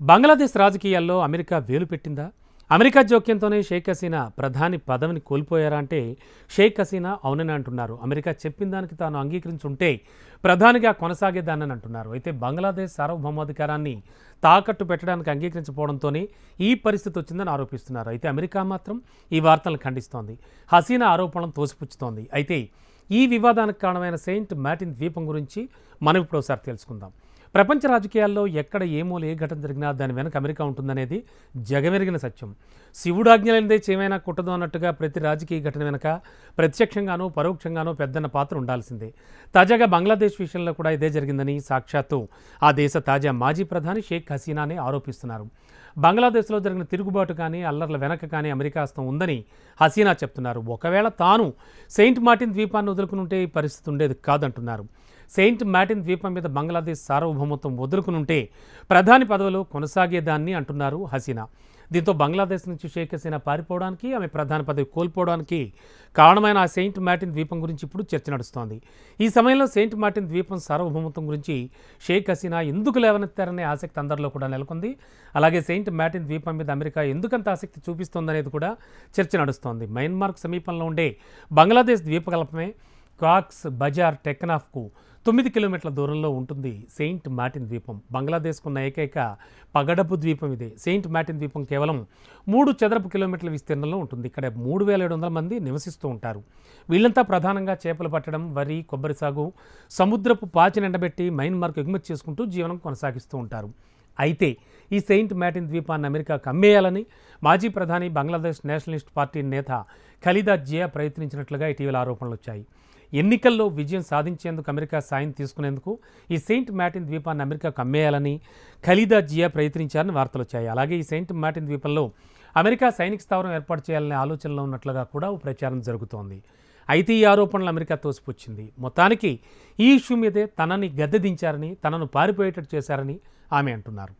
బంగ్లాదేశ్ రాజకీయాల్లో అమెరికా వేలు పెట్టిందా? అమెరికా జోక్యంతోనే షేక్ హసీనా ప్రధాని పదవిని కోల్పోయారా అంటే షేక్ హసీనా అవునని అంటున్నారు. అమెరికా చెప్పిన దానికి తాను అంగీకరించుంటే ప్రధానిగా కొనసాగేదానని అంటున్నారు. అయితే బంగ్లాదేశ్ సార్వభౌమాధికారాన్ని తాకట్టు పెట్టడానికి అంగీకరించకపోవడంతోనే ఈ పరిస్థితి వచ్చిందని ఆరోపిస్తున్నారు. అయితే అమెరికా మాత్రం ఈ వార్తలను ఖండిస్తోంది. హసీనా ఆరోపణలు తోసిపుచ్చుతోంది. అయితే ఈ వివాదానికి కారణమైన సెయింట్ మ్యాటిన్ ద్వీపం గురించి మనం ఇప్పుడు ఒకసారి తెలుసుకుందాం. ప్రపంచ రాజకీయాల్లో ఎక్కడ ఏ మూల ఏ ఘటన జరిగినా దాని వెనక అమెరికా ఉంటుందనేది జగమెరిగిన సత్యం. శివుడు ఆజ్ఞలైనదే చేయమైనా కుట్టదు అన్నట్టుగా ప్రతి రాజకీయ ఘటన వెనక ప్రత్యక్షంగానో పరోక్షంగానో పెద్దన్న పాత్ర ఉండాల్సిందే. తాజాగా బంగ్లాదేశ్ విషయంలో కూడా ఇదే జరిగిందని సాక్షాత్తు ఆ దేశ తాజా మాజీ ప్రధాని షేక్ హసీనానే ఆరోపిస్తున్నారు. బంగ్లాదేశ్లో జరిగిన తిరుగుబాటు కానీ అల్లర్ల వెనక కానీ అమెరికా హస్తం ఉందని హసీనా చెప్తున్నారు. ఒకవేళ తాను సెయింట్ మార్టిన్ ద్వీపాన్ని వదులుకునుంటే ఈ పరిస్థితి ఉండేది కాదంటున్నారు. సెయింట్ మార్టిన్ ద్వీపం మీద బంగ్లాదేశ్ సార్వభౌమత్వం వదులుకునుంటే ప్రధాని పదవిలో కొనసాగేదాన్ని అంటున్నారు హసీనా. దీంతో బంగ్లాదేశ్ నుంచి షేక్ హసీనా పారిపోవడానికి ఆమె ప్రధాన పదవి కోల్పోవడానికి కారణమైన ఆ సెయింట్ మ్యాటిన్ ద్వీపం గురించి ఇప్పుడు చర్చ నడుస్తోంది. ఈ సమయంలో సెయింట్ మార్టిన్ ద్వీపం సార్వభౌమత్వం గురించి షేక్ హసీనా ఎందుకు లేవనెత్తారనే ఆసక్తి అందరిలో కూడా నెలకొంది. అలాగే సెయింట్ మ్యాటిన్ ద్వీపం మీద అమెరికా ఎందుకంత ఆసక్తి చూపిస్తోందనేది కూడా చర్చ నడుస్తోంది. మయన్మార్క్ సమీపంలో ఉండే బంగ్లాదేశ్ ద్వీపకల్పమే కాక్స్ బజార్ టెక్నాఫ్కు తొమ్మిది కిలోమీటర్ల దూరంలో ఉంటుంది సెయింట్ మార్టిన్ ద్వీపం. బంగ్లాదేశ్కున్న ఏకైక పగడపు ద్వీపం ఇదే. సెయింట్ మార్టిన్ ద్వీపం కేవలం మూడు చదరపు కిలోమీటర్ల విస్తీర్ణంలో ఉంటుంది. ఇక్కడ మూడు వేల ఏడు వందల మంది నివసిస్తూ ఉంటారు. వీళ్ళంతా ప్రధానంగా చేపలు పట్టడం వరి కొబ్బరి సాగు సముద్రపు పాచిని ఎండబెట్టి మైన్మార్కు ఎగుమతి చేసుకుంటూ జీవనం కొనసాగిస్తూ ఉంటారు. అయితే ఈ సెయింట్ మ్యాటిన్ ద్వీపాన్ని అమెరికా కమ్మేయాలని మాజీ ప్రధాని బంగ్లాదేశ్ నేషనలిస్ట్ పార్టీ నేత ఖలీదా జియా ప్రయత్నించినట్లుగా ఇటీవల ఆరోపణలు వచ్చాయి ఎన్నికల్లో విజయం సాధించేందుకు అమెరికా సాయం తీసుకునేందుకు ఈ సెయింట్ మ్యాటిన్ ద్వీపాన్ని అమెరికా కమ్మేయాలని ఖలీదా జియా ప్రయత్నించారని వార్తలు వచ్చాయి. అలాగే ఈ సెయింట్ మ్యాటిన్ ద్వీపంలో అమెరికా సైనిక స్థావరం ఏర్పాటు చేయాలనే ఆలోచనలో ఉన్నట్లుగా కూడా ఓ ప్రచారం జరుగుతోంది. అయితే ఈ ఆరోపణలు అమెరికా తోసిపుచ్చింది. మొత్తానికి ఈ ఇష్యూ మీదే తనని గద్దెదించారని తనను పారిపోయేటట్టు చేశారని ఆమె అంటున్నారు.